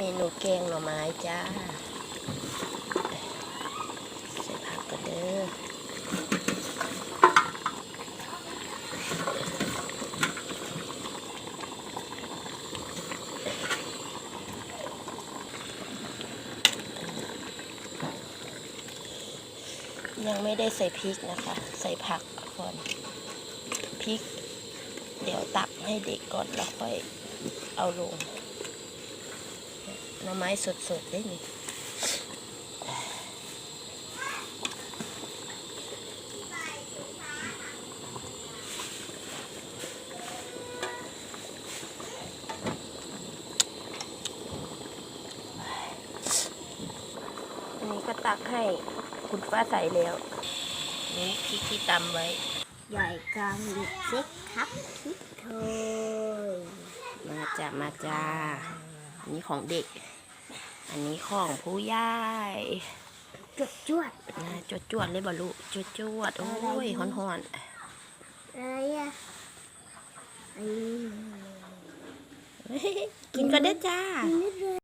เมนูแกงหน่อไม้จ้าใส่ผักกันเด้อยังไม่ได้ใส่พริกนะคะ ใส่ผักก่อนพริก เดี๋ยวตักให้เด็กก่อนแล้วค่อยเอาลง หน่อไม้สดๆได้นี่อันนี้ก็ตักให้คุณป้าใส่แล้ว นี่พริกที่ตำไว้ ใหญ่กลางดิบซิกครับคิดเธอมาจ้ามาจ้าอั นนี้ของเด็ก อันนี้ของผู้ใหญ่จวดจวดนะจวดจวดๆเลยบอลูจวดจวดๆโอ้ยหอนหอนอะไรอะอืมๆกินก็ได้จ้านี่เล